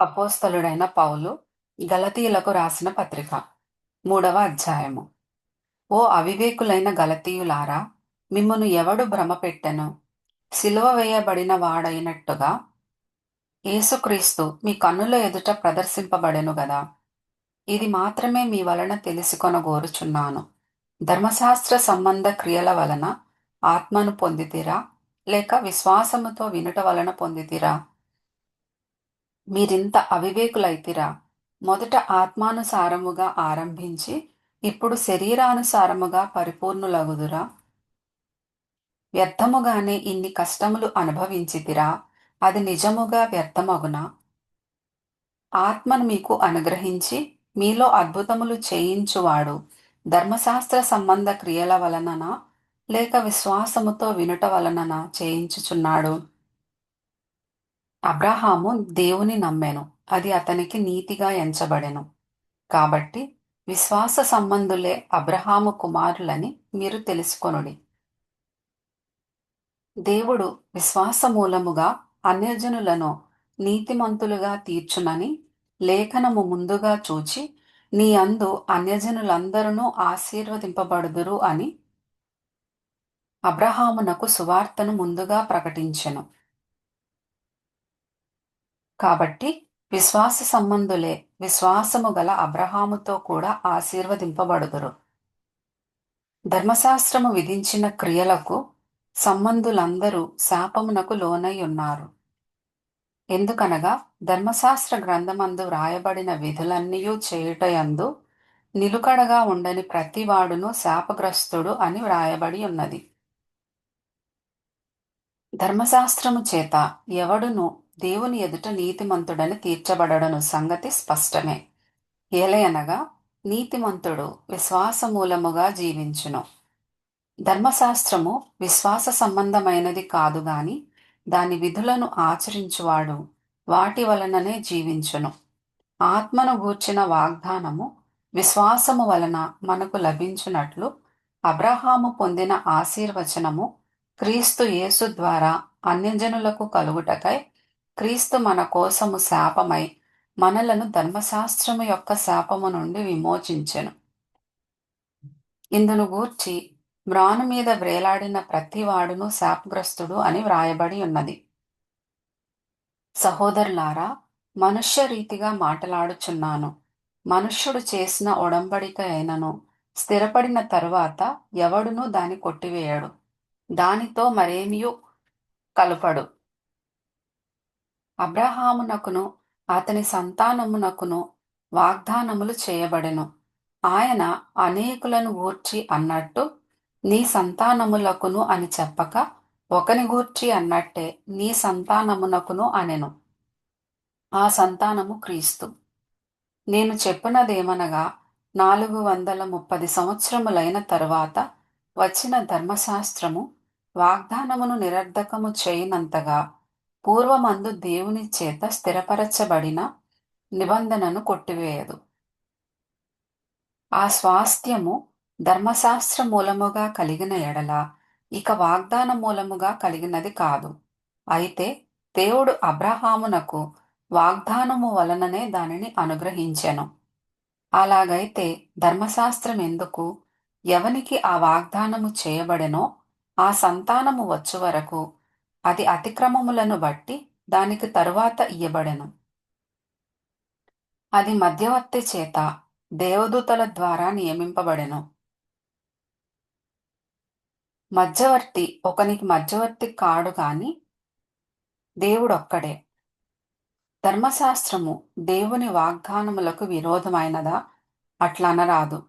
అపోస్తలుడైన పౌలు గలతీయులకు రాసిన పత్రిక మూడవ అధ్యాయము. ఓ అవివేకులైన గలతీయులారా మిమ్మను ఎవడు భ్రమపెట్టెను? సిలువ వేయబడిన వాడైనట్టుగా? యేసుక్రీస్తు మీ కన్నుల ఎదుట ప్రదర్శింపబడెను గదా? ఇది మాత్రమే మీ వలన తెలుసుకొనగోరుచున్నాను. ధర్మశాస్త్ర సంబంధ క్రియల వలన ఆత్మను పొందితిరా? లేక విశ్వాసముతో వినుట వలన పొందితిరా? మీరింత అవివేకులైతిరా. మొదట ఆత్మానుసారముగా ఆరంభించి ఇప్పుడు శరీరానుసారముగా పరిపూర్ణులగుదురా. వ్యర్థముగానే ఇన్ని కష్టములు అనుభవించితిరా. అది నిజముగా వ్యర్థమగునా? ఆత్మను మీకు అనుగ్రహించి మీలో అద్భుతములు చేయించువాడు. ధర్మశాస్త్ర సంబంధ క్రియల వలననా లేక విశ్వాసముతో వినుట వలననా చేయించుచున్నాడు. అబ్రహాము దేవుని నమ్మెను. అది అతనికి నీతిగా ఎంచబడెను. కాబట్టి విశ్వాస సంబంధులే అబ్రహాము కుమారులని మీరు తెలుసుకొనుడి. దేవుడు విశ్వాస మూలముగా అన్యజనులను నీతిమంతులుగా తీర్చునని లేఖనము ముందుగా చూచి నీ అందు అన్యజనులందరూ ఆశీర్వదింపబడుదురు అని అబ్రహామునకు సువార్తను ముందుగా ప్రకటించెను. కాబట్టి విశ్వాస సంబంధులే విశ్వాసము గల అబ్రహాముతో కూడా ఆశీర్వదింపబడుదురు. ధర్మశాస్త్రము విధించిన క్రియలకు సంబంధులందరూ శాపమునకు లోనై ఉన్నారు ఎందుకనగా ధర్మశాస్త్ర గ్రంథమందు వ్రాయబడిన విధులన్నీ చేయుటయందు నిలుకడగా ఉండని ప్రతివాడును శాపగ్రస్తుడు అని వ్రాయబడి ఉన్నది ధర్మశాస్త్రము చేత ఎవడును దేవుని ఎదుట నీతిమంతుడని తీర్చబడను సంగతి స్పష్టమే. ఏలయనగా నీతిమంతుడు విశ్వాసమూలముగా జీవించును. ధర్మశాస్త్రము విశ్వాస సంబంధమైనది కాదు గాని దాని విధులను ఆచరించువాడు వాటి వలననే జీవించును. ఆత్మను గూర్చిన వాగ్దానము విశ్వాసము వలన మనకు లభించినట్లు అబ్రహాము పొందిన ఆశీర్వచనము క్రీస్తు యేసు ద్వారా అన్యజనులకు కలుగుటకై క్రీస్తు మన కోసము శాపమై మనలను ధర్మశాస్త్రము యొక్క శాపము నుండి విమోచించెను. ఇందును గూర్చి మ్రాను మీద వ్రేలాడిన ప్రతివాడును శాపగ్రస్తుడు అని వ్రాయబడి ఉన్నది. సహోదరులారా మనుష్య రీతిగా మాటలాడుచున్నాను. మనుష్యుడు చేసిన ఒడంబడిక అయినను స్థిరపడిన తరువాత ఎవడునూ దాని కొట్టివేయడు. దానితో మరేమియూ కలుపడు. అబ్రహామునకును అతని సంతానమునకును వాగ్దానములు చేయబడెను. ఆయన అనేకులను గూర్చి అన్నట్టు నీ సంతానములకును అని చెప్పక ఒకని గూర్చి అన్నట్టే నీ సంతానమునకును అనెను. ఆ సంతానము క్రీస్తు. నేను చెప్పినదేమనగా నాలుగు వందల ముప్పది సంవత్సరములైన తరువాత వచ్చిన ధర్మశాస్త్రము వాగ్దానమును నిరర్ధకము చేయనంతగా పూర్వమందు దేవుని చేత స్థిరపరచబడిన నిబంధనను కొట్టివేయదు. ఆ స్వాస్థ్యము ధర్మశాస్త్ర మూలముగా కలిగిన ఎడల ఇక వాగ్దాన మూలముగా కలిగినది కాదు. అయితే దేవుడు అబ్రహామునకు వాగ్దానము వలననే దానిని అనుగ్రహించెను. అలాగైతే ధర్మశాస్త్రం ఎందుకు ఎవనికి ఆ వాగ్దానము చేయబడెనో ఆ సంతానము వచ్చు వరకు అది అతిక్రమములను బట్టి దానికి తరువాత ఇయ్యబడెను. అది మధ్యవర్తి చేత దేవదూతల ద్వారా నియమింపబడెను. మధ్యవర్తి ఒకనికి మధ్యవర్తి కాడు కాని దేవుడొక్కడే. ధర్మశాస్త్రము దేవుని వాగ్దానములకు విరోధమైనదా? అట్లనరాదు.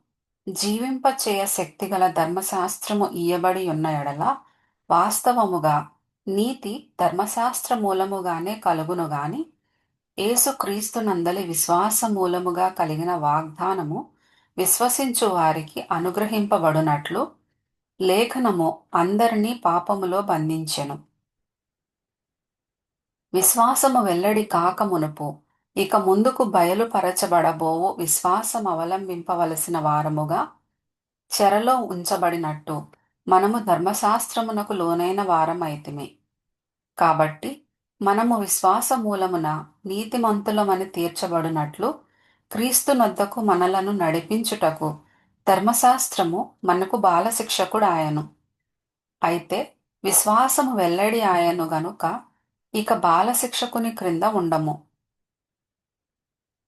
జీవింపచేయ శక్తిగల ధర్మశాస్త్రము ఇయ్యబడి ఉన్న ఎడల వాస్తవముగా నీతి ధర్మశాస్త్ర మూలముగానే కలుగును గాని నందలి విశ్వాస మూలముగా కలిగిన వాగ్దానము విశ్వసించు వారికి అనుగ్రహింపబడునట్లు లేఖనము అందరినీ పాపములో బంధించెను. విశ్వాసము వెల్లడి కాక మునుపు ఇక ముందుకు బయలుపరచబడబోవు విశ్వాసం అవలంబింపవలసిన వారముగా చెరలో ఉంచబడినట్టు మనము ధర్మశాస్త్రమునకు లోనైన వారమైతిమి. కాబట్టి మనము విశ్వాస మూలమున నీతిమంతులమని తీర్చబడినట్లు క్రీస్తు నొద్దకు మనలను నడిపించుటకు ధర్మశాస్త్రము మనకు బాలశిక్షకుడాయను. అయితే విశ్వాసము వెల్లడి ఆయను గనుక ఇక బాలశిక్షకుని క్రింద ఉండము.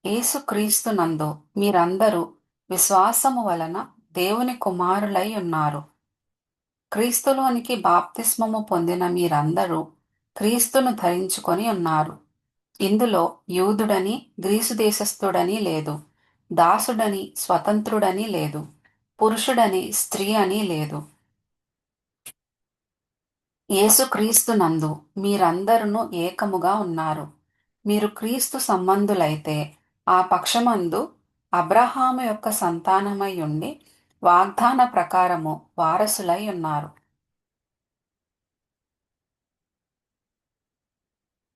ఏసుక్రీస్తునందు మీరందరూ విశ్వాసము వలన దేవుని కుమారులై ఉన్నారు. క్రీస్తులోనికి బాప్తిస్మము పొందిన మీరందరూ క్రీస్తును ధరించుకొని ఉన్నారు. ఇందులో యూదుడని గ్రీసు దేశస్థుడని లేదు. దాసుడని స్వతంత్రుడని లేదు. పురుషుడని స్త్రీ అని లేదు. యేసుక్రీస్తునందు మీరందరూ ఏకముగా ఉన్నారు. మీరు క్రీస్తు సంబంధులైతే ఆ పక్షమందు అబ్రహాము యొక్క సంతానమై ఉండి వాగ్దాన ప్రకారము వారసులై ఉన్నారు.